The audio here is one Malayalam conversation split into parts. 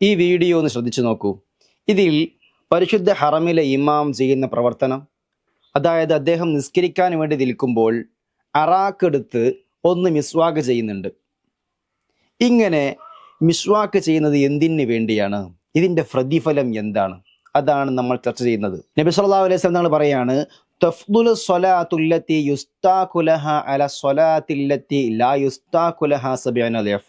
ഈ വീഡിയോ ഒന്ന് ശ്രദ്ധിച്ചു നോക്കൂ. ഇതിൽ പരിശുദ്ധ ഹറമിലെ ഇമാം ചെയ്യുന്ന പ്രവർത്തനം അതായത് അദ്ദേഹം നിസ്കരിക്കാൻ വേണ്ടി നിൽക്കുമ്പോൾ അറാക്കെടുത്ത് ഒന്ന് മിസ്വാക്ക് ചെയ്യുന്നുണ്ട്. ഇങ്ങനെ മിസ്വാക്ക് ചെയ്യുന്നത് എന്തിനു വേണ്ടിയാണ്? ഇതിന്റെ പ്രതിഫലം എന്താണ്? അതാണ് നമ്മൾ ചർച്ച ചെയ്യുന്നത്. നബി സല്ലല്ലാഹു അലൈഹി വസല്ലം തങ്ങൾ പറയാണ് തഫ്ദുലു സ്വലാത്തുല്ലത്തി യുസ്താഖുലഹ അല സ്വലാത്തില്ലത്തി ലാ യുസ്താഖുലഹ സബിഅന ളിയഫ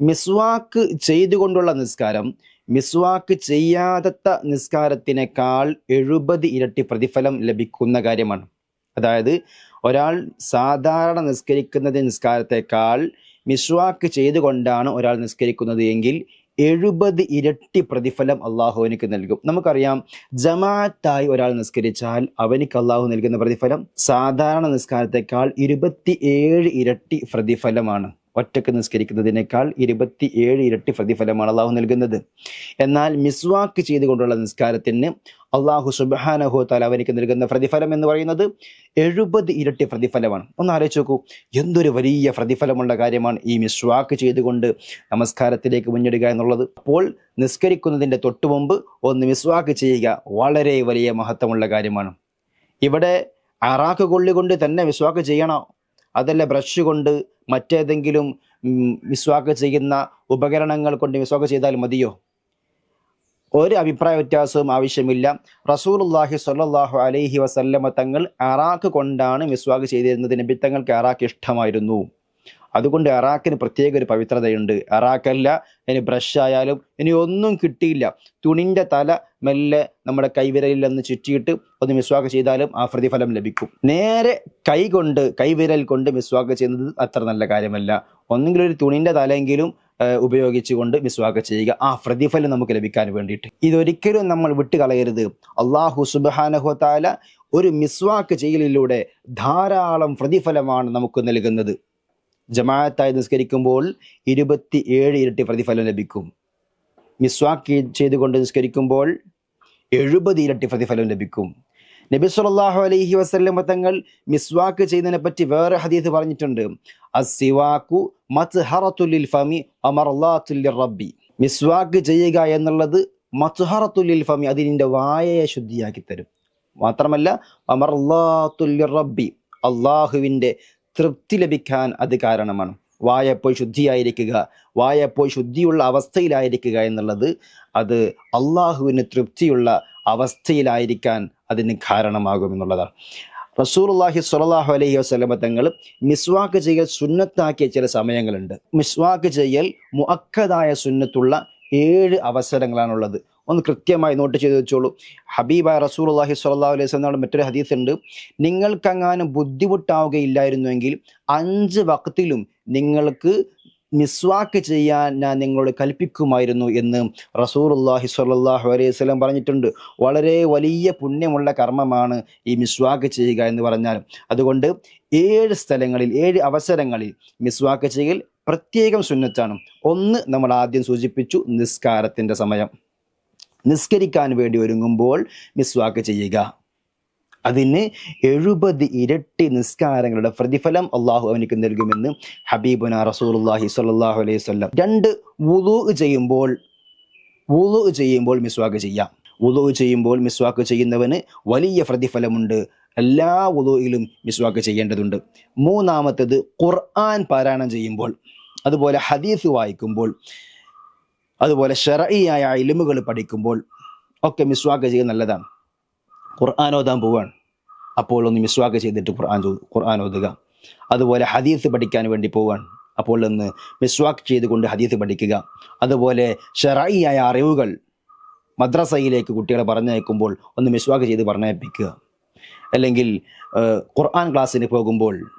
മിസ്വാക്ക് ചെയ്തുകൊണ്ടുള്ള നിസ്കാരം മിസ്വാക്ക് ചെയ്യാത്ത നിസ്കാരത്തിനേക്കാൾ എഴുപത് ഇരട്ടി പ്രതിഫലം ലഭിക്കുന്ന കാര്യമാണ്. അതായത് ഒരാൾ സാധാരണ നിസ്കരിക്കുന്നത് നിസ്കാരത്തെക്കാൾ മിസ്വാക്ക് ചെയ്തുകൊണ്ടാണ് ഒരാൾ നിസ്കരിക്കുന്നത് എങ്കിൽ എഴുപത് ഇരട്ടി പ്രതിഫലം അള്ളാഹു അവനിക്ക് നൽകും. നമുക്കറിയാം ജമാഅത്തായി ഒരാൾ നിസ്കരിച്ചാൽ അവനിക്ക് അള്ളാഹു നൽകുന്ന പ്രതിഫലം സാധാരണ നിസ്കാരത്തെക്കാൾ ഇരുപത്തി ഏഴ് ഇരട്ടി പ്രതിഫലമാണ്. ഒറ്റയ്ക്ക് നിസ്കരിക്കുന്നതിനേക്കാൾ ഇരുപത്തി ഏഴ് ഇരട്ടി പ്രതിഫലമാണ് അള്ളാഹു നൽകുന്നത്. എന്നാൽ മിസ്വാക്ക് ചെയ്തുകൊണ്ടുള്ള നിസ്കാരത്തിന് അള്ളാഹു സുബാനഹു താല അവനിക്ക് നൽകുന്ന പ്രതിഫലം എന്ന് പറയുന്നത് എഴുപത് ഇരട്ടി പ്രതിഫലമാണ്. ഒന്ന് ആലോചിച്ച് നോക്കൂ എന്തൊരു വലിയ പ്രതിഫലമുള്ള കാര്യമാണ് ഈ മിസ്വാക്ക് ചെയ്തുകൊണ്ട് നമസ്കാരത്തിലേക്ക് മുന്നിടുക എന്നുള്ളത്. അപ്പോൾ നിസ്കരിക്കുന്നതിന്റെ തൊട്ടു മുമ്പ് ഒന്ന് മിസ്വാക്ക് ചെയ്യുക വളരെ വലിയ മഹത്വമുള്ള കാര്യമാണ്. ഇവിടെ അറാക്ക് കൊള്ളി കൊണ്ട് തന്നെ മിസ്വാക്ക് ചെയ്യണോ. അതല്ല ബ്രഷ് കൊണ്ട് മറ്റേതെങ്കിലും മിസ്വാക്ക് ചെയ്യുന്ന ഉപകരണങ്ങൾ കൊണ്ട് മിസ്വാക്ക് ചെയ്താൽ മതിയോ? ഒരു അഭിപ്രായ വ്യത്യാസവും ആവശ്യമില്ല. റസൂലുള്ളാഹി സ്വല്ലല്ലാഹു അലൈഹി വസല്ലമ തങ്ങൾ അറാക്ക് കൊണ്ടാണ് മിസ്വാക്ക് ചെയ്തിരുന്നത്. നബി തങ്ങൾക്ക് അറാക്ക് ഇഷ്ടമായിരുന്നു. അതുകൊണ്ട് അറാക്കിന് പ്രത്യേക ഒരു പവിത്രതയുണ്ട്. അറാക്കല്ല ഇനി ബ്രഷ് ആയാലും ഇനി ഒന്നും കിട്ടിയില്ല. തുണിന്റെ തല മെല്ലെ നമ്മുടെ കൈവിരലിൽ ഒന്ന് ചുറ്റിയിട്ട് ഒന്ന് മിസ്വാക്ക് ചെയ്താലും ആ പ്രതിഫലം ലഭിക്കും. നേരെ കൈ കൊണ്ട് കൈവിരൽ കൊണ്ട് മിസ്വാക്ക് ചെയ്യുന്നത് അത്ര നല്ല കാര്യമല്ല. ഒന്നെങ്കിലും ഒരു തുണിന്റെ തലയെങ്കിലും ഉപയോഗിച്ചുകൊണ്ട് മിസ്വാക്ക് ചെയ്യുക. ആ പ്രതിഫലം നമുക്ക് ലഭിക്കാൻ വേണ്ടിയിട്ട്. ഇതൊരിക്കലും നമ്മൾ വിട്ടുകളയരുത്. അള്ളാഹു സുബാനഹുത്താല ഒരു മിസ്വാക്ക് ചെയ്യലിലൂടെ ധാരാളം പ്രതിഫലമാണ് നമുക്ക് നൽകുന്നത്. ജമാഅത്തായി നിസ്കരിക്കുമ്പോൾ ഇരുപത്തി ഏഴ് ഇരട്ടി പ്രതിഫലം ലഭിക്കും. മിസ്വാക്ക് ചെയ്തുകൊണ്ട് നിസ്കരിക്കുമ്പോൾ എഴുപത് ഇരട്ടി പ്രതിഫലം ലഭിക്കും. നബി സല്ലല്ലാഹു അലൈഹി വസല്ലം തങ്ങൾ മിസ്വാക്ക് ചെയ്യുന്നതിനെ പറ്റി വേറെ ഹദീസ് പറഞ്ഞിട്ടുണ്ട്. അസ്സിവാക്കു മത്ഹറത്തുൽ ലിൽ ഫമി അമർലാത്തുൽ റബ്ബി. മിസ്വാക്ക് ചെയ്യുക എന്നുള്ളത് മത്ഹറത്തുൽ ലിൽ ഫമി അതിന്റെ വായയെ ശുദ്ധിയാക്കി തരും. മാത്രമല്ല അമർലാത്തുൽ റബ്ബി അള്ളാഹുവിന്റെ തൃപ്തി ലഭിക്കാൻ അത് കാരണമാണ്. വായ എപ്പോൾ ശുദ്ധിയായിരിക്കുക വായ എപ്പോൾ ശുദ്ധിയുള്ള അവസ്ഥയിലായിരിക്കുക എന്നുള്ളത് അത് അള്ളാഹുവിന് തൃപ്തിയുള്ള അവസ്ഥയിലായിരിക്കാൻ അതിന് കാരണമാകും എന്നുള്ളതാണ്. റസൂർല്ലാഹി സ്വല്ലല്ലാഹു അലൈഹി വസല്ലമ തങ്ങൾ മിസ്വാക്ക് ചെയ്യൽ സുന്നത്താക്കിയ ചില സമയങ്ങളുണ്ട്. മിസ്വാക്ക് ചെയ്യൽ മുഅക്കതായ സുന്നത്തുള്ള ഏഴ് അവസരങ്ങളാണുള്ളത്. ഒന്ന് കൃത്യമായി നോട്ട് ചെയ്ത് വെച്ചോളൂ. ഹബീബായ റസൂലുള്ളാഹി സ്വല്ലല്ലാഹു അലൈഹി വസല്ലം മറ്റൊരു ഹദീസ് ഉണ്ട് നിങ്ങൾക്കങ്ങാനും ബുദ്ധിമുട്ടാവുകയില്ലായിരുന്നുവെങ്കിൽ അഞ്ച് വക്തിലും നിങ്ങൾക്ക് മിസ്വാക്ക് ചെയ്യാൻ ഞാൻ നിങ്ങളോട് കൽപ്പിക്കുമായിരുന്നു എന്ന് റസൂറുല്ലാഹി സ്വല്ലല്ലാഹു അലൈഹി സ്വലം പറഞ്ഞിട്ടുണ്ട്. വളരെ വലിയ പുണ്യമുള്ള കർമ്മമാണ് ഈ മിസ്വാക്ക് ചെയ്യുക എന്ന് പറഞ്ഞാൽ അതുകൊണ്ട് ഏഴ് സ്ഥലങ്ങളിൽ ഏഴ് അവസരങ്ങളിൽ മിസ്വാക്ക് ചെയ്യൽ പ്രത്യേകം സുന്നത്താണ് ഒന്ന് നമ്മൾ ആദ്യം സൂചിപ്പിച്ചു നിസ്കാരത്തിന്റെ സമയം. നിസ്കരിക്കാൻ വേണ്ടി ഒരുങ്ങുമ്പോൾ മിസ്വാക്ക് ചെയ്യുക. അതിന് എഴുപത് ഇരട്ടി നിസ്കാരങ്ങളുടെ പ്രതിഫലം അള്ളാഹു അവനിക്ക് നൽകുമെന്ന് ഹബീബുന റസൂലുള്ളാഹി സ്വല്ലല്ലാഹു അലൈഹി വസല്ലം. രണ്ട് വുളു ചെയ്യുമ്പോൾ വുളു ചെയ്യുമ്പോൾ മിസ്വാക്ക് ചെയ്യാം. വുളു ചെയ്യുമ്പോൾ മിസ്വാക്ക് ചെയ്യുന്നവന് വലിയ പ്രതിഫലമുണ്ട്. എല്ലാ വുളുയിലും മിസ്വാക്ക് ചെയ്യേണ്ടതുണ്ട്. മൂന്നാമത്തേത് ഖുർആൻ പാരായണം ചെയ്യുമ്പോൾ. അതുപോലെ ഹദീസ് വായിക്കുമ്പോൾ അതുപോലെ ഷെറയിയായ ഇലിമുകൾ പഠിക്കുമ്പോൾ ഒക്കെ മിസ്വാക്ക് ചെയ്യുക നല്ലതാണ്. ഖുർആൻ ഓതാൻ പോവാണ്. അപ്പോൾ ഒന്ന് മിസ്വാക്ക് ചെയ്തിട്ട് ഖുർആൻ ഖുർആൻ ഓതുക. അതുപോലെ ഹദീസ് പഠിക്കാൻ വേണ്ടി പോവാണ്. അപ്പോൾ ഒന്ന് മിസ്വാക്ക് ചെയ്തുകൊണ്ട് ഹദീസ് പഠിക്കുക. അതുപോലെ ഷെറയിയായ അറിവുകൾ മദ്രസയിലേക്ക് കുട്ടികളെ പറഞ്ഞയക്കുമ്പോൾ ഒന്ന് മിസ്വാക്ക് ചെയ്ത് പറഞ്ഞയപ്പിക്കുക. അല്ലെങ്കിൽ ഖുർആൻ ക്ലാസ്സിന് പോകുമ്പോൾ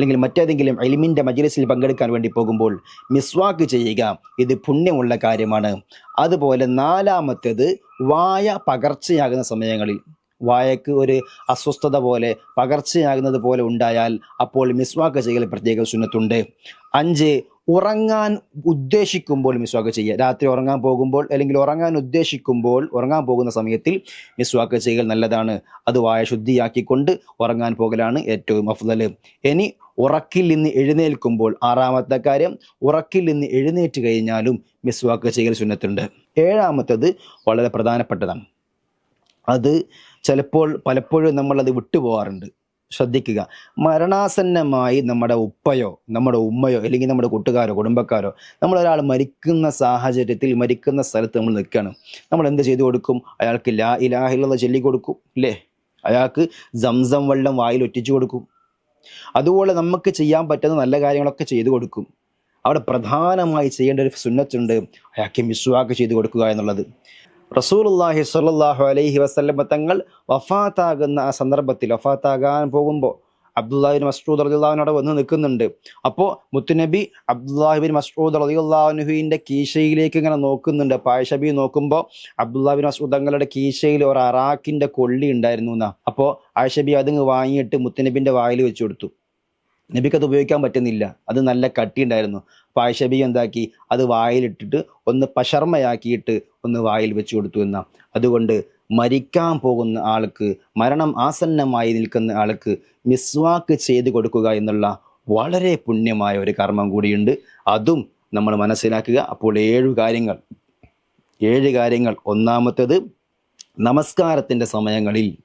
അല്ലെങ്കിൽ മറ്റേതെങ്കിലും എലിമിന്റെ മജ്ലിസിൽ പങ്കെടുക്കാൻ വേണ്ടി പോകുമ്പോൾ മിസ്വാക്ക് ചെയ്യുക ഇത് പുണ്യമുള്ള കാര്യമാണ്. അതുപോലെ നാലാമത്തേത് വായ പകർച്ചയാകുന്ന സമയങ്ങളിൽ. വായക്ക് ഒരു അസ്വസ്ഥത പോലെ പകർച്ചയാകുന്നത് പോലെ ഉണ്ടായാൽ അപ്പോൾ മിസ്വാക്ക് ചെയ്യൽ പ്രത്യേക സുന്നത്തുണ്ട്. അഞ്ച് ഉറങ്ങാൻ ഉദ്ദേശിക്കുമ്പോൾ മിസ്വാക്ക് ചെയ്യുക. രാത്രി ഉറങ്ങാൻ പോകുമ്പോൾ അല്ലെങ്കിൽ ഉറങ്ങാൻ ഉദ്ദേശിക്കുമ്പോൾ ഉറങ്ങാൻ പോകുന്ന സമയത്തിൽ മിസ്വാക്ക് ചെയ്യൽ നല്ലതാണ്. അത് വായ ശുദ്ധിയാക്കിക്കൊണ്ട് ഉറങ്ങാൻ പോകലാണ് ഏറ്റവും അഫ്ദൽ ഇനി ഉറക്കിൽ നിന്ന് എഴുന്നേൽക്കുമ്പോൾ ആറാമത്തെ കാര്യം ഉറക്കിൽ നിന്ന് എഴുന്നേറ്റ് കഴിഞ്ഞാലും മിസ്വാക്ക് ചെയ്യൽ സുന്നത്തുണ്ട്. ഏഴാമത്തത് വളരെ പ്രധാനപ്പെട്ടതാണ്. അത് ചിലപ്പോൾ പലപ്പോഴും നമ്മളത് വിട്ടുപോകാറുണ്ട് ശ്രദ്ധിക്കുക. മരണാസന്നമായി നമ്മുടെ ഉപ്പയോ നമ്മുടെ ഉമ്മയോ അല്ലെങ്കിൽ നമ്മുടെ കൂട്ടുകാരോ കുടുംബക്കാരോ നമ്മളൊരാൾ മരിക്കുന്ന സാഹചര്യത്തിൽ മരിക്കുന്ന സ്ഥലത്ത് നമ്മൾ നിൽക്കുകയാണ്. നമ്മൾ എന്ത് ചെയ്തു കൊടുക്കും? അയാൾക്ക് ലാ ഇലാഹിലുള്ള ചൊല്ലി കൊടുക്കും അല്ലേ? അയാൾക്ക് സംസം വെള്ളം വായിൽ ഒറ്റിച്ചു കൊടുക്കും. അതുപോലെ നമുക്ക് ചെയ്യാൻ പറ്റുന്ന നല്ല കാര്യങ്ങളൊക്കെ ചെയ്തു കൊടുക്കും. അവിടെ പ്രധാനമായി ചെയ്യേണ്ട ഒരു സുന്നത്തുണ്ട്. അയാൾക്ക് മിസ്വാക്ക് ചെയ്തു കൊടുക്കുക എന്നുള്ളത്. റസൂലുള്ളാഹി സ്വല്ലല്ലാഹു അലൈഹി വസല്ലമ തങ്ങൾ വഫാത്താകുന്ന ആ സന്ദർഭത്തിൽ വഫാത്താകാൻ പോകുമ്പോൾ അബ്ദുല്ലാഹിബിൻ മസ്ഊദ് റളിയല്ലാഹുവിനോട് വന്ന് നിൽക്കുന്നുണ്ട്. അപ്പോൾ മുത്തുനബി അബ്ദുല്ലാഹിബിൻ മസ്ഊദ് റളിയല്ലാഹുവിന്റെ കീശയിലേക്ക് ഇങ്ങനെ നോക്കുന്നുണ്ട്. പായഷബി നോക്കുമ്പോൾ അബ്ദുല്ലാഹിബിൻ മസ്ഊദ് തങ്ങളുടെ കീശയിൽ ഒരു അറാക്കിന്റെ കൊള്ളി ഉണ്ടായിരുന്നു എന്നാ. അപ്പോൾ ആയിഷബി അതിങ്ങ് വാങ്ങിയിട്ട് മുത്തുനബിന്റെ വായിൽ വെച്ച് കൊടുത്തു. നബിക്ക് അത് ഉപയോഗിക്കാൻ പറ്റുന്നില്ല. അത് നല്ല കട്ടി ഉണ്ടായിരുന്നു. അപ്പോൾ ആയിഷബി എന്താക്കി? അത് വായിലിട്ടിട്ട് ഒന്ന് പശർമയാക്കിയിട്ട് ഒന്ന് വായിൽ വെച്ചു കൊടുത്തു എന്ന. അതുകൊണ്ട് മരിക്കാൻ പോകുന്ന ആൾക്ക് മരണം ആസന്നമായി നിൽക്കുന്ന ആൾക്ക് മിസ്വാക്ക് ചെയ്തു കൊടുക്കുക എന്നുള്ള വളരെ പുണ്യമായ ഒരു കർമ്മം കൂടിയുണ്ട്. അതും നമ്മൾ മനസ്സിലാക്കുക. അപ്പോൾ ഏഴു കാര്യങ്ങൾ. ഏഴ് കാര്യങ്ങൾ. ഒന്നാമത്തേത് നമസ്കാരത്തിന്റെ സമയങ്ങളിൽ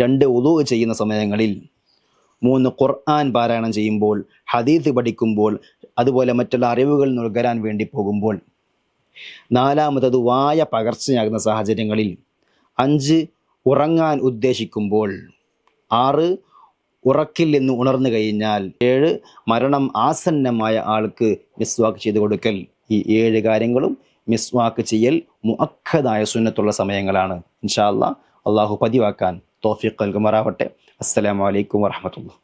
രണ്ട് ഉദു ചെയ്യുന്ന സമയങ്ങളിൽ മൂന്ന് ഖുർആൻ പാരായണം ചെയ്യുമ്പോൾ ഹദീത്ത് പഠിക്കുമ്പോൾ അതുപോലെ മറ്റുള്ള അറിവുകൾ നൽകരാൻ വേണ്ടി പോകുമ്പോൾ നാലാമത്തത് വായ പകർച്ചയാകുന്ന സാഹചര്യങ്ങളിൽ. അഞ്ച് ഉറങ്ങാൻ ഉദ്ദേശിക്കുമ്പോൾ. ആറ് ഉറക്കിൽ നിന്ന് ഉണർന്നു കഴിഞ്ഞാൽ. ഏഴ് മരണം ആസന്നമായ ആൾക്ക് മിസ്വാക്ക് ചെയ്തു കൊടുക്കൽ. ഈ ഏഴ് കാര്യങ്ങളും മിസ്വാക്ക് ചെയ്യൽ മുഅക്കദായ സുന്നത്തുള്ള സമയങ്ങളാണ്. ഇൻഷാ അള്ളാഹു പതിവാക്കാൻ തോഫിഖ് നൽകുമാറാവട്ടെ. അസ്സലാമു അലൈക്കും വറഹമത്തുള്ള